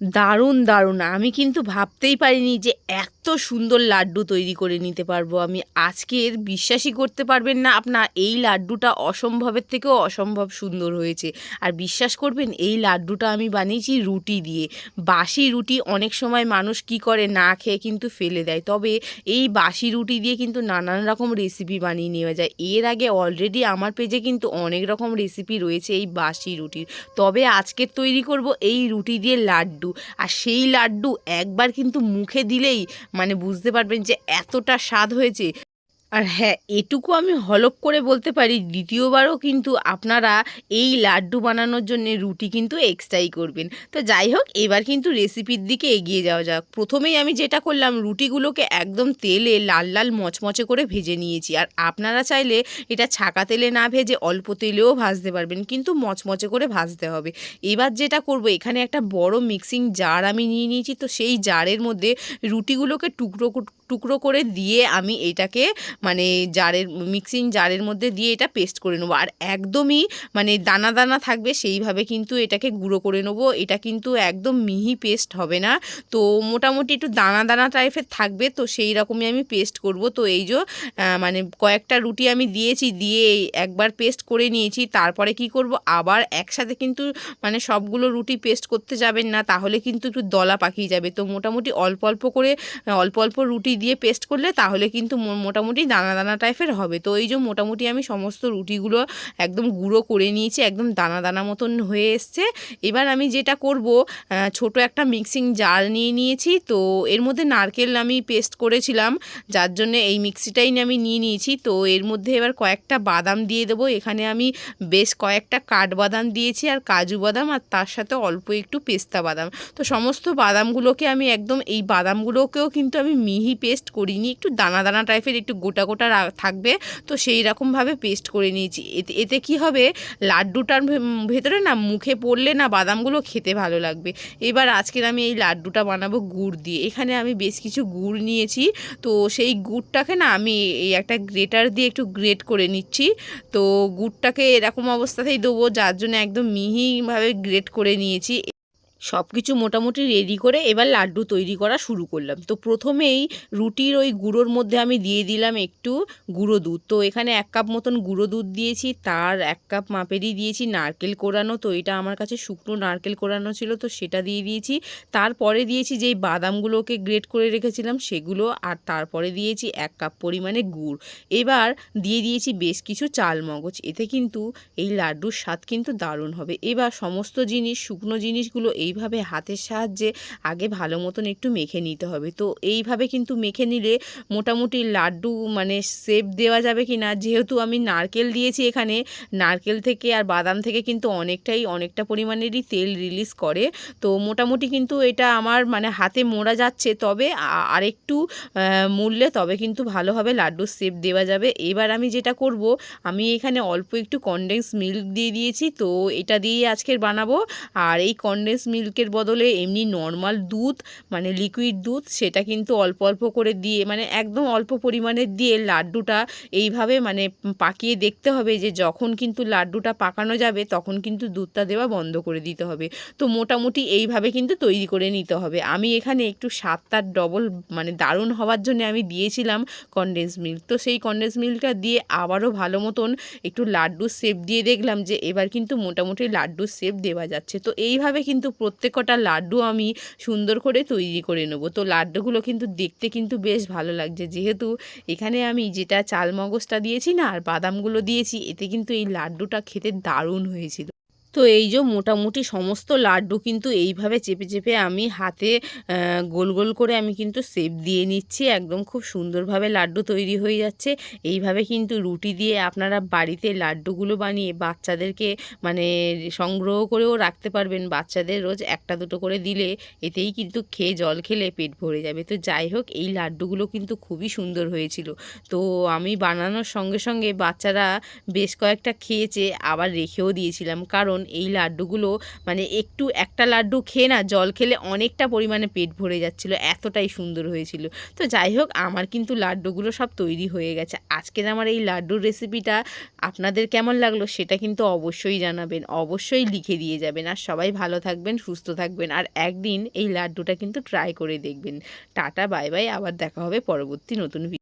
দারুণ দারুণ। আমি কিন্তু ভাবতেই পারিনি যে এত সুন্দর লাড্ডু তৈরি করে নিতে পারব। আমি আজকের বিশ্বাসই করতে পারবেন না আপনার এই লাড্ডুটা অসম্ভবের থেকেও অসম্ভব সুন্দর হয়েছে। আর বিশ্বাস করবেন, এই লাড্ডুটা আমি বানিয়েছি রুটি দিয়ে। বাসি রুটি অনেক সময় মানুষ কি করে না খেয়ে কিন্তু ফেলে দেয়। তবে এই বাসি রুটি দিয়ে কিন্তু নানান রকম রেসিপি বানিয়ে নেওয়া যায়। এর আগে অলরেডি আমার পেজে কিন্তু অনেক রকম রেসিপি রয়েছে এই বাসি রুটির। তবে আজকের তৈরি করব এই রুটি দিয়ে লাড্ডু। আর সেই লাড্ডু একবার কিন্তু মুখে দিলেই মানে বুঝতে পারবেন যে এতটা স্বাদ হয়েছে। আর হ্যাঁ এটুকু আমি হলপ করে বলতে পারি, দ্বিতীয়বারও কিন্তু আপনারা এই লাড্ডু বানানোর জন্য রুটি কিন্তু এক্সট্রাই করবেন। তো যাই হোক, এবার কিন্তু রেসিপির দিকে এগিয়ে যাওয়া যাক। প্রথমেই আমি যেটা করলাম, রুটিগুলোকে একদম তেলে লাল লাল মচমচে করে ভেজে নিয়েছি। আর আপনারা চাইলে এটা ছাকা তেলে না ভেজে অল্প তেলেও ভাজতে পারবেন, কিন্তু মচমচে করে ভাজতে হবে। এবার যেটা করব, এখানে একটা বড় মিক্সিং জার আমি নিয়ে নিয়েছি। তো সেই জারের মধ্যে রুটিগুলোকে টুকরো টুকরো করে দিয়ে আমি এটাকে মানে জারের মিক্সিং জারের মধ্যে দিয়ে এটা পেস্ট করে নেব। আর একদমই মানে দানা দানা থাকবে সেইভাবে কিন্তু এটাকে গুঁড়ো করে নেব। এটা কিন্তু একদম মিহি পেস্ট হবে না। তো মোটামুটি একটু দানা দানা টাইপের থাকবে, তো সেই রকমই আমি পেস্ট করব। তো এই যে মানে কয়েকটা রুটি আমি দিয়েছি, দিয়ে একবার পেস্ট করে নিয়েছি। তারপরে কি করব? আবার একসাথে কিন্তু মানে সবগুলো রুটি পেস্ট করতে যাবেন না, তাহলে কিন্তু একটু দলা পাকিয়ে যাবে। তো মোটামুটি অল্প অল্প করে, অল্প অল্প রুটি দিয়ে পেস্ট করলে তাহলে কিন্তু মোটামুটি দানা দানা টাইপের হবে। তো এই যে মোটামুটি আমি সমস্ত রুটিগুলো একদম গুঁড়ো করে নিয়েছি, একদম দানা দানা মতন হয়ে এসছে। এবার আমি যেটা করব ছোট একটা মিক্সিং জার নিয়ে নিয়েছি। তো এর মধ্যে নারকেল আমি পেস্ট করেছিলাম, যার জন্য এই মিক্সিটাই আমি নিয়ে নিয়েছি। তো এর মধ্যে এবার কয়েকটা বাদাম দিয়ে দেবো। এখানে আমি বেশ কয়েকটা কাঠবাদাম দিয়েছি আর কাজু বাদাম আর তার সাথে অল্প একটু পেস্তা বাদাম। তো সমস্ত বাদামগুলোকে আমি একদম, এই বাদামগুলোকেও কিন্তু আমি মিহি পেস্ট করিনি, একটু দানা দানা টাইপের একটু গোটা গোটা থাকবে, তো সেই রকমভাবে পেস্ট করে নিয়েছি। এতে এতে কি হবে, লাড্ডুটার ভেতরে না মুখে পড়লে না বাদামগুলো খেতে ভালো লাগবে। এবার আজকের আমি এই লাড্ডুটা বানাবো গুড় দিয়ে। এখানে আমি বেশ কিছু গুড় নিয়েছি, তো সেই গুড়টাকে না আমি এই একটা গ্রেটার দিয়ে একটু গ্রেট করে নিচ্ছি। তো গুড়টাকে এরকম অবস্থাতেই দেবো, যার জন্য একদম মিহিভাবে গ্রেট করে নিয়েছি। সব কিছু মোটামুটি রেডি করে এবার লাড্ডু তৈরি করা শুরু করলাম। তো প্রথমেই রুটির ওই গুঁড়োর মধ্যে আমি দিয়ে দিলাম একটু গুঁড়ো দুধ। তো এখানে এক কাপ মতন গুঁড়ো দুধ দিয়েছি, তার এক কাপ মাপেরই দিয়েছি, নারকেল কোরানো। তো এটা আমার কাছে শুকনো নারকেল কোরানো ছিল, তো সেটা দিয়ে দিয়েছি। তারপরে দিয়েছি যেই বাদামগুলোকে গ্রেট করে রেখেছিলাম, সেগুলো আর তারপরে দিয়েছি এক কাপ পরিমাণে গুড়। এবার দিয়ে দিয়েছি বেশ কিছু চাল মগজ এতে কিন্তু এই লাড্ডুর স্বাদ কিন্তু দারুণ হবে। এবার সমস্ত জিনিস, শুকনো জিনিসগুলো এইভাবে হাতের সাহায্যে আগে ভালো মতন একটু মেখে নিতে হবে। তো এইভাবে কিন্তু মেখে নিলে মোটামুটি লাড্ডু মানে শেপ দেওয়া যাবে কি না যেহেতু আমি নারকেল দিয়েছি এখানে, নারকেল থেকে আর বাদাম থেকে কিন্তু অনেকটাই, অনেকটা পরিমাণেরই তেল রিলিজ করে। তো মোটামুটি কিন্তু এটা আমার মানে হাতে মোড়া যাচ্ছে, তবে আরেকটু মুড়লে তবে কিন্তু ভালোভাবে লাড্ডুর শেপ দেওয়া যাবে। এবার আমি যেটা করব, আমি এখানে অল্প একটু কনডেন্স মিল্ক দিয়ে দিয়েছি, তো এটা দিয়ে আজকের বানাবো। আর এই কনডেন্স মিল্কের বদলে এমনি নর্মাল দুধ মানে লিকুইড দুধ, সেটা কিন্তু অল্প অল্প করে দিয়ে মানে একদম অল্প পরিমাণে দিয়ে লাড্ডুটা এইভাবে মানে পাকিয়ে দেখতে হবে যে যখন কিন্তু লাড্ডুটা পাকানো যাবে তখন কিন্তু দুধটা দেওয়া বন্ধ করে দিতে হবে। তো মোটামুটি এইভাবে কিন্তু তৈরি করে নিতে হবে। আমি এখানে একটু সাতটার ডবল মানে দারুণ হওয়ার জন্য আমি দিয়েছিলাম কনডেন্স মিল্ক তো সেই কনডেন্স মিল্কটা দিয়ে আবারও ভালো মতন একটু লাড্ডুর শেপ দিয়ে দেখলাম যে এবার কিন্তু মোটামুটি লাড্ডুর শেপ দেওয়া যাচ্ছে। তো এইভাবে কিন্তু প্রত্যেকটা লাড্ডু আমি সুন্দর করে তৈরি করে নেব। তো লাড্ডুগুলো কিন্তু দেখতে কিন্তু বেশ ভালো লাগছে। যেহেতু এখানে আমি যেটা চাল মগজটা দিয়েছি না, আর বাদামগুলো দিয়েছি, এতে কিন্তু এই লাড্ডুটা খেতে দারুণ হয়েছিল। তো এই যে মোটামুটি সমস্ত লাড্ডু কিন্তু এইভাবে চেপে চেপে আমি হাতে গোল গোল করে আমি কিন্তু সেপ দিয়ে নিচ্ছি। একদম খুব সুন্দরভাবে লাড্ডু তৈরি হয়ে যাচ্ছে। এইভাবে কিন্তু রুটি দিয়ে আপনারা বাড়িতে লাড্ডুগুলো বানিয়ে বাচ্চাদেরকে মানে সংগ্রহ করেও রাখতে পারবেন। বাচ্চাদের রোজ একটা দুটো করে দিলে এতেই কিন্তু খেয়ে জল খেলে পেট ভরে যাবে। তো যাই হোক, এই লাড্ডুগুলো কিন্তু খুবই সুন্দর হয়েছিল। তো আমি বানানোর সঙ্গে সঙ্গে বাচ্চারা বেশ কয়েকটা খেয়েছে, আবার রেখেও দিয়েছিলাম। কারণ কারণ এই লাড্ডুগুলো মানে একটু একটা লাড্ডু খেয়ে না জল খেলে অনেকটা পরিমাণে পেট ভরে যাচ্ছিল, এতটাই সুন্দর হয়েছিল। তো যাই হোক, আমার কিন্তু লাড্ডুগুলো সব তৈরি হয়ে গেছে। আজকের আমার এই লাড্ডুর রেসিপিটা আপনাদের কেমন লাগল সেটা কিন্তু অবশ্যই জানাবেন, অবশ্যই লিখে দিয়ে যাবেন। আর সবাই ভালো থাকবেন, সুস্থ থাকবেন, আর একদিন এই লাড্ডুটা কিন্তু ট্রাই করে দেখবেন। টাটা বাই বাই আবার দেখা হবে পরবর্তী নতুন